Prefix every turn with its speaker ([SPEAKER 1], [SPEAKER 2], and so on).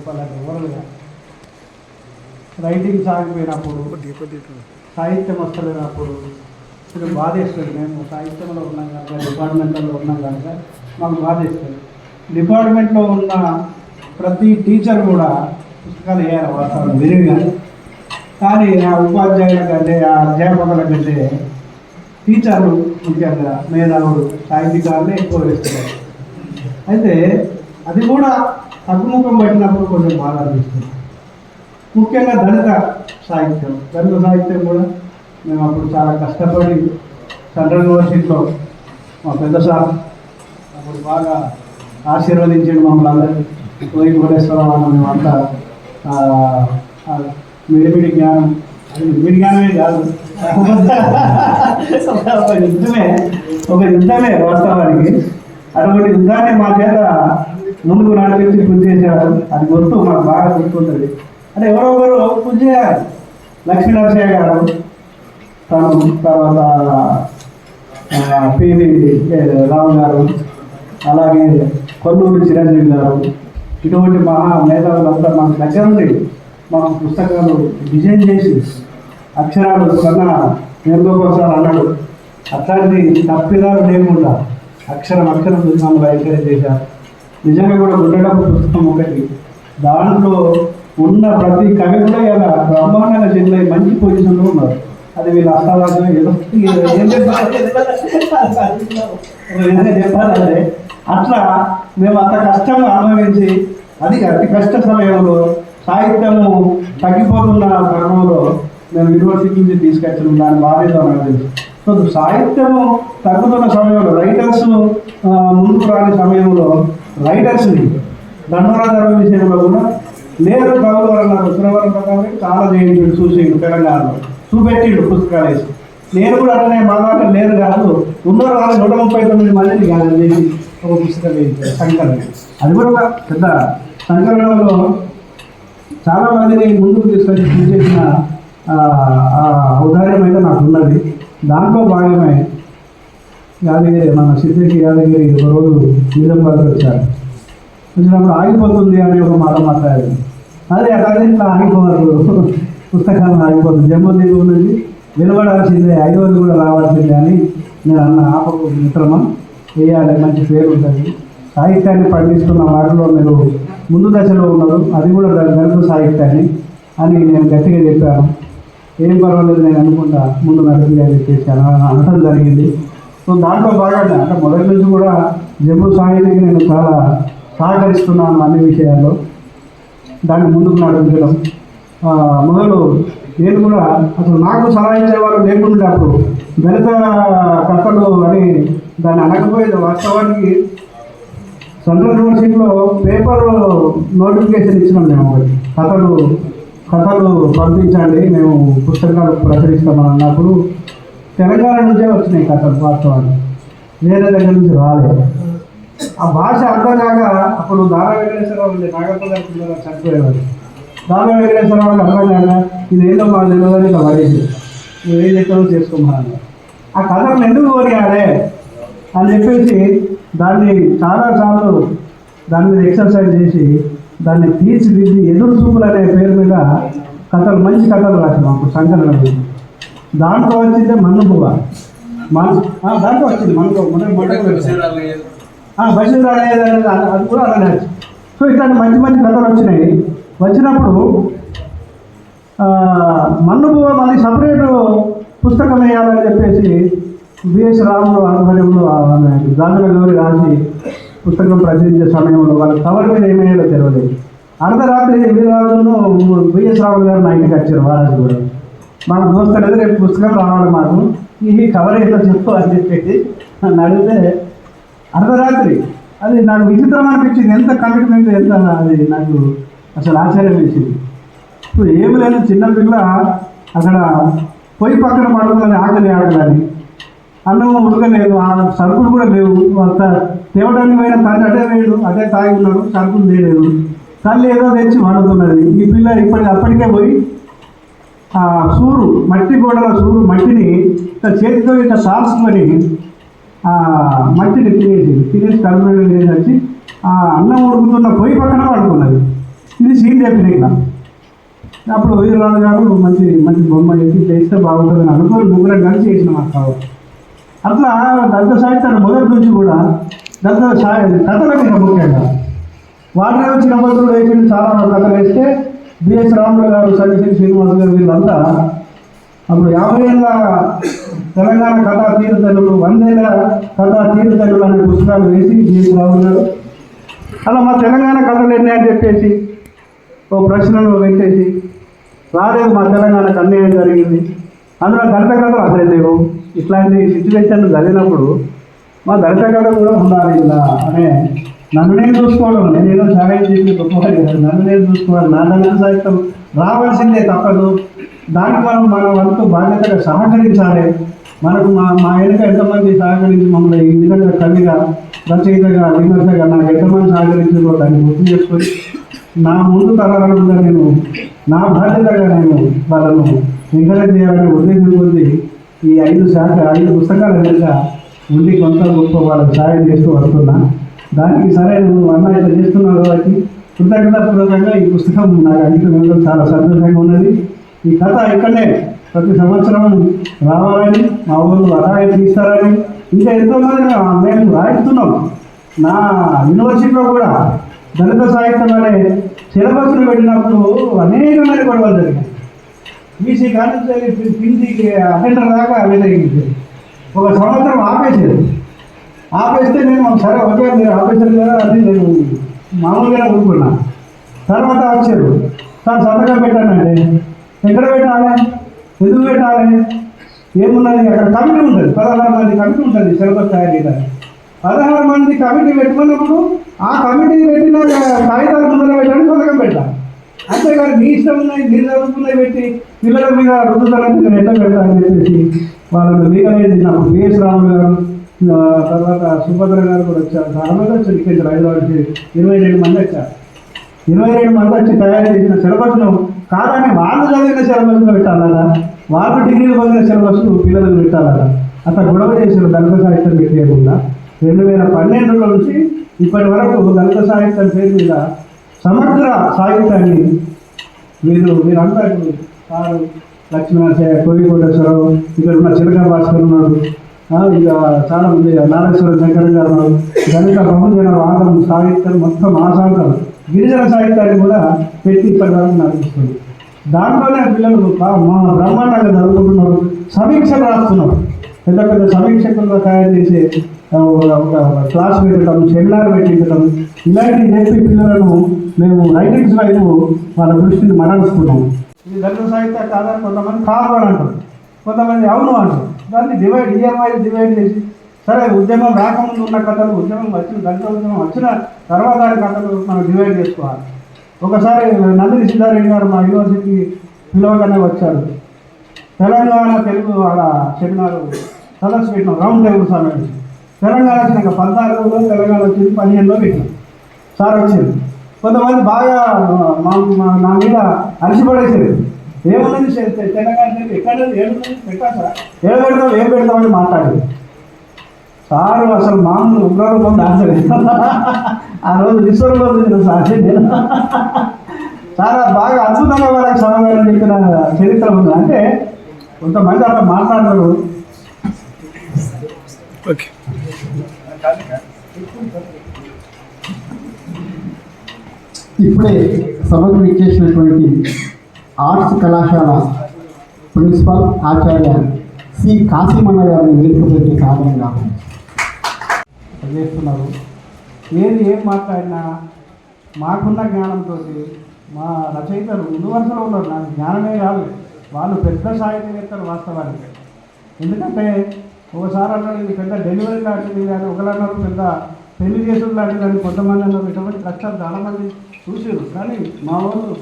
[SPEAKER 1] చెప్పాలని ఎవరుగా రైటింగ్ సాగిపోయినప్పుడు సాహిత్యం వస్తలేనప్పుడు కొంచెం బాధేస్తుంది. మేము సాహిత్యంలో ఉన్నాం కనుక డిపార్ట్మెంట్లో ఉన్నాం కనుక మాకు బాధేస్తుంది. డిపార్ట్మెంట్లో ఉన్న ప్రతి టీచర్ కూడా పుస్తకాలు వేయాలి వాస్తవం విరివిగా కానీ. ఆ ఉపాధ్యాయుల కంటే ఆ అధ్యాపకుల కంటే టీచర్లు ముఖ్యంగా మేధావులు సాహిత్యకారులే ఎక్కువ వేస్తున్నారు. అయితే అది కూడా తగ్గుముఖం పట్టినప్పుడు కొంచెం బాధ అనిపిస్తుంది. ముఖ్యంగా దళిత సాహిత్యం. దళిత సాహిత్యం కూడా మేము అప్పుడు చాలా కష్టపడి సెంట్రల్ యూనివర్సిటీలో మా పెద్ద సార్ అప్పుడు బాగా ఆశీర్వదించండి మమ్మల్ని అందరికీ కోయి కోటేశ్వరరావు మేమంతా మిడిమిడి జ్ఞానం. అది మిడిమిడి జ్ఞానమే కాదు. ఒక యుద్ధమే ఒక యుద్ధమే వాస్తవానికి. అటువంటి యుద్ధాన్ని మా చేత ముందుకు నడిపించి పూజ చేశారు. అది గుర్తు మాకు బాగా గుర్తుంటుంది. అంటే ఎవరో ఒకరు పూజ చేయాలి. లక్ష్మీ నరసయ్య గారు తను తర్వాత పివి రావు గారు అలాగే కొల్లూరు చిరంజీవి గారు ఇటువంటి మహా మేధావులంతా మాకు దగ్గర ఉండి మాకు పుస్తకాలు డిజైన్ చేసి అక్షరాలు కన్నా వేణుగోపాల్ అన్నాడు. అట్లాంటి తప్పిదాలు లేకుండా అక్షరం అక్షరం మమ్మల్ని ఎంకరేజ్ చేశారు నిజంగా కూడా గుడ్డడపు పుస్తకం ఒకటి. దాంట్లో ఉన్న ప్రతి కవి కూడా ఇలా బ్రహ్మాండంగా చెందిన మంచి పొజిషన్లో ఉన్నారు. అది వీళ్ళు అష్టావాసం ఏదో. ఏం చెప్పాలి చెప్పాలంటే అట్లా మేము అంత కష్టంగా అనుభవించి అది అతి కష్ట సమయంలో సాహిత్యము తగ్గిపోతున్న క్రమంలో మేము యూనివర్సిటీ నుంచి తీసుకొచ్చిన దాని బాధ్యత నాకు సో సాహిత్యము తగ్గుతున్న సమయంలో రైటర్స్ ముందుకు రాని సమయంలో రైటర్స్ని దండోరాధార విషయంలో కూడా లేరు కవులు అన్నారు ఉత్తరవరం ప్రకారం చాలా చేయించాడు చూసేయండు తెలంగాణలో. చూపెట్టిండు పుస్తకాలు వేసి. నేను కూడా అట్లనే మా దాంట్లో లేరు కాదు ఉన్న వాళ్ళు నూట ముప్పై తొమ్మిది మందిని కాదు చేసి ఒక పుస్తకం వేయించారు సంకలనం అది కూడా పెద్ద సంకలనంలో చాలా మందిని ముందుకు తీసుకొచ్చి చేసిన ఆ, ఔదార్యం అయితే నాకు ఉన్నది. దాంట్లో భాగమే యాదగిరి మన సిద్ధికి యాదగిరి ఒక రోజు నీలంబాద్కి వచ్చారు. వచ్చినప్పుడు ఆగిపోతుంది అనే ఒక మాట మాట్లాడారు. అదే అలాగే ఇట్లా ఆగిపోవాలి. పుస్తకాలను ఆగిపోతుంది. జమ్మూ దీపం నుంచి ఐదు ఐదవది కూడా రావాల్సిందే అని నేను అన్న ఆపకు మిత్రమా? వేయాలి మంచి పేరు ఉంటుంది. సాహిత్యాన్ని పండిస్తున్న వాటిలో మీరు ముందు దశలో ఉన్నారు. అది కూడా ద- సాహిత్యాన్ని అని నేను గట్టిగా చెప్పాను. ఏం పర్వాలేదు నేను అనుకుంటా. ముందు నడిపి అని చెప్పేసి అనడం జరిగింది. సో దాంట్లో భాగంగా అంటే మొదటి నుంచి కూడా జమ్మూ సాహితీకి నేను చాలా సహకరిస్తున్నాను అన్ని విషయాల్లో. దాన్ని ముందుకు నడిపించడం మొదలు నేను కూడా అసలు నాకు సలహా ఇచ్చేవారు లేకుండా అప్పుడు దళిత కథలు అని దాన్ని అనకపోయేది వాస్తవానికి సెంట్రల్ యూనివర్సిటీలో పేపర్ నోటిఫికేషన్ ఇచ్చినాం మేము ఒకటి. కథలు కథలు పంపించండి మేము పుస్తకాలు ప్రచురిస్తామని అన్నప్పుడు తెలంగాణ నుంచే వచ్చినాయి కథలు వాస్తవానికి వేరే దగ్గర నుంచి రాలేదు. ఆ భాష అర్థం కాక అప్పుడు దారా వెంకటేశ్వరరావు ఉండే నాగపల్లి పిల్లలు చనిపోయేవారు. దారా వెంకటేశ్వరరావు అర్థం కాక ఇది ఏంటో మా తెలియదు అని ఇట్లా పడేసి. నువ్వు ఏం చెప్తావో చేసుకోమని ఆ కథను ఎందుకు కోరియాడే అని చెప్పేసి దాన్ని చాలాసార్లు దాని మీద ఎక్సర్సైజ్ చేసి దాన్ని తీర్చిదిద్ది ఎదురు చూపులు అనే పేరు మీద కథలు మంచి కథలు రాసినాం అప్పుడు సంఘటన దాంట్లో వచ్చిందే మన్ను పువ్వ మన ఆ, దాంట్లో వచ్చింది మనకు మన అనేది అది కూడా అలానే సో ఇట్లాంటి మంచి మంచి కథలు వచ్చినాయి. వచ్చినప్పుడు ఆ, మన్ను పువ్వ మళ్ళీ సపరేట్ పుస్తకం వేయాలని చెప్పేసి బిఎస్ రాములు ఆధ్వర్యంలో గాజుల గౌరి రాసి పుస్తకం ప్రచురించే సమయంలో వాళ్ళ కవర్ మీద ఏమయ్యాడో తెలియలేదు అర్ధరాత్రి వీరరాజును బిఎస్ రాములు గారు నా ఇంటికి వచ్చారు వారాజు కూడా. మన దోస్తలేదు రేపు పుస్తకం రావాలి మాకు. ఈ కవర్ ఏదో చెప్పు అని చెప్పేసి నన్ను అడిగితే అర్ధరాత్రి. అది నాకు విచిత్రం అనిపించింది. ఎంత కమిట్మెంట్ ఎంత అది నాకు అసలు ఆశ్చర్యం వేసింది. ఇప్పుడు ఏమి లేదు చిన్న పిల్ల అక్కడ పొయ్యి పక్కన పడుకున్నది ఆకలి ఆడగాని అన్నం ఉడకలేదు ఆ సరుకులు కూడా లేవు. అంత తేవడానికి పోయిన తండ్రి అటే వేయడు అటే తాగి ఉన్నాడు సరుకులు తేలేదు తల్లి ఏదో తెచ్చి వండుతున్నది. ఈ పిల్ల ఇప్పటి అప్పటికే పోయి ఆ సూరు మట్టి గోడల సూరు మట్టిని చేతితో ఇట్లా సాల్చుకొని ఆ మట్టిని తినేసి తినేసి కలుపుకొని తినేసి వచ్చి ఆ అన్నం ఉడుకుతున్న పొయ్యి పక్కన పడుకున్నది. ఇది సీన్ చెప్పిన ఇట్లా అప్పుడు వీరరాజు గారు మంచి మంచి బొమ్మ చేసి చేస్తే బాగుంటుందని అనుకుని ముగ్గురం కలిసి చేసిన మాకు కావాలి అట్లా దంత సాహిత్యాన్ని మొదటి నుంచి కూడా దంత సాహి కథల మీద ముఖ్యంగా. వాటిలో వచ్చిన వేసి చాలా కథలు వేస్తే బిఎస్ రాములు గారు సన్నిశ్రీ శ్రీనివాస్ గారు వీళ్ళంతా అప్పుడు యాభై ఏళ్ళ తెలంగాణ కథా తీరుతల్లులు వందేళ్ళ కథా తీరుతల్లులు అనే పుస్తకాలు వేసి బిఎస్ రాములు గారు. అలా మా తెలంగాణ కథలు ఎన్ని అని చెప్పేసి ఓ ప్రశ్నలు పెట్టేసి రాలేదు మా తెలంగాణకు అన్యాయం జరిగింది. అందులో దళిత కథలు అసలు లేవు. ఇట్లాంటి సిచ్యువేషన్ జరిగినప్పుడు మా దళిత కథ కూడా ఉండాలి ఇలా అనే నన్ను నేను చూసుకోవడం నేనేదో సహాయం చేసి గొప్పవాడు కాదు. నన్ను నేను చూసుకోవాలి నా దళిత సాహిత్యం రావాల్సిందే తప్పదు. దానికి మనం మన వంతు బాధ్యతగా సహకరించాలి. మనకు మా మా వెనుక ఎంతమంది సహకరించి మమ్మల్ని ఈ విధంగా కవిగా రచయితగా విమర్శగా నాకు ఎంతమంది సహకరించిందో దాన్ని గుర్తు చేసుకొని నా ముందు తరాలను నేను నా బాధ్యతగా నేను వాళ్ళను ఎంకరేజ్ చేయాలనే ఉద్దేశం కొద్ది ఈ ఐదు శాఖ ఐదు పుస్తకాల వెనుక ఉండి కొంత గొప్ప వాళ్ళకి సాయం చేస్తూ వస్తున్నా. దానికి సరే నువ్వు అన్న ఇట్లా చేస్తున్నావు కాబట్టి కృతజ్ఞతాపూర్వకంగా ఈ పుస్తకం నాకు అంకితం చాలా సంతోషంగా ఉన్నది. ఈ కథ ఇక్కడనే ప్రతి సంవత్సరం రావాలని మా ఊళ్ళు అలాగే తీస్తారని. ఇంకా ఎంతోమంది మేము రాయిస్తున్నాం. నా యూనివర్సిటీలో కూడా దళిత సాహిత్యం అనే సిలబస్లు పెట్టినప్పుడు అనేకమైన గొడవలు జరిగాయి. బీసీ కాలేజ్ హిందీకి అటెండర్ దాకా వెళ్ళగింది ఒక సంవత్సరం ఆపేసేది ఆపేస్తే నేను సరే ఓకే మీరు ఆపేసారు కదా అని నేను మామూలుగా ఊరుకున్నా. తర్వాత వచ్చారు. తాను సంతకం పెట్టానంటే ఎక్కడ పెట్టాలి? ఎందుకు పెట్టాలి? ఏమున్నది? అక్కడ కమిటీ ఉంటుంది. పదహారు మంది కమిటీ ఉంటుంది సిలబస్ తయారు చేయడానికి. పదహారు మంది కమిటీ పెట్టుకున్నప్పుడు ఆ కమిటీ పెట్టిన కాగితాలు ముందర పెట్టడానికి సంతకం పెట్టాలి అంతేకాదు మీ ఇష్టం ఉన్నాయి మీరు చదువుకున్నాయి పెట్టి పిల్లల మీద రుద్దుతానంటే నేను ఎట్లా పెడతానని చెప్పేసి వాళ్ళని లీగలైజ్ నాకు బిఎస్ రాములు గారు తర్వాత సుభద్ర గారు కూడా వచ్చారు. చాలా మంది వచ్చారు ఇక్కడ ఇరవై రెండు మంది వచ్చారు. ఇరవై రెండు మంది వచ్చి తయారు చేసిన సిలబస్ను కాదని వాళ్ళు చదివిన సిలబస్ను పెట్టాలట వాళ్ళు డిగ్రీలు పొందిన సిలబస్ను పిల్లలకు పెట్టాలట అంత గొడవ చేసిన దళిత సాహిత్యం పెట్టేయకుండా రెండు వేల పన్నెండులో నుంచి ఇప్పటి వరకు దళిత సాహిత్యం పేరు మీద సమగ్ర సాహిత్యాన్ని మీరు మీరంతా ఇప్పుడు సారు లక్ష్మీనరసయ్య కోయికోటేశ్వరరావు ఇక్కడ ఉన్న చిలక భాస్కర్ ఉన్నారు. ఇక చాలా మంది నారాయణేశ్వర శంకర్ గారు గణిత దళిత బహుజన వాదం సాహిత్యం మొత్తం ఆశాంతం గిరిజన సాహిత్యాన్ని కూడా పెట్టి ఇప్పటి నడిపిస్తుంది దాంట్లోనే పిల్లలు మా బ్రహ్మాండంగా చదువుకుంటున్నారు. సమీక్షలు రాస్తున్నారు. పెద్ద పెద్ద సమీక్షకులుగా తయారు చేసే ఒక క్లాస్ పెట్టడం సెమినార్ పెట్టించడం ఇలాంటివి నేర్పి పిల్లలను మేము రైటింగ్స్ వైపు వాళ్ళ దృష్టిని మరణిస్తున్నాం ఇది దళిత సాహిత్య కాదని కొంతమంది కాదు అని అంటారు. కొంతమంది అవును అంటారు. దాన్ని డివైడ్ ఈఎంఐ డివైడ్ చేసి సరే ఉద్యమం రాకముందు ఉన్న కథలు ఉద్యమం వచ్చిన దళిత ఉద్యమం వచ్చిన తర్వాత దాని కథలు మనం డివైడ్ చేసుకోవాలి. ఒకసారి నందిని సిద్ధారెడ్డి గారు మా యూనివర్సిటీ పిలవగానే వచ్చారు. తెలంగాణ తెలుగు ఆడ సెమినార్ సదస్సు పెట్టినాం రౌండ్ టేబుల్ సమావేశం తెలంగాణ వచ్చినాక పద్నాలుగులో తెలంగాణ వచ్చింది పదిహేనులో పెట్టినాం. సార్ వచ్చింది కొంతమంది బాగా మా నా మీద అలసిపడేసేది ఏమున్నది తెలంగాణ తెలుగు ఎక్కడ సార్ ఏడ పెడతాం ఏం పెడతామని మాట్లాడేది సారు అసలు మామూలు ఉగ్రరూపం దాచలేదు ఆ రోజు విశ్వరూపం చూసిన సార్. నేను చాలా బాగా అద్భుతంగా వాళ్ళకి సమాధానం చెప్పిన చరిత్ర ఉంది. అంటే కొంతమంది అట్లా మాట్లాడతారు
[SPEAKER 2] ఓకే.
[SPEAKER 3] ఇప్పుడే సభకు ఇచ్చేసినటువంటి ఆర్ట్స్ కళాశాల ప్రిన్సిపల్ ఆచార్య సి కాశీమన్న గారిని వేదిక పెట్టి కారణంగా
[SPEAKER 1] చేస్తున్నారు నేను ఏం మాట్లాడినా మాకున్న జ్ఞానంతో మా రచయితలు ముందు వరుసలో ఉన్నారు. నాకు జ్ఞానమే కాదు. వాళ్ళు పెద్ద సాహిత్యవేత్తలు వాస్తవానికి. ఎందుకంటే ఒకసారి అన్నారు ఇది పెద్ద డెలివరీ లాంటిది కానీ ఒకరు పెద్ద పెళ్ళి చేసుడు లాంటిది కానీ కొంతమంది అన్నారు ఇటువంటి కష్టాలు చాలామంది చూసారు కానీ మా వాళ్ళు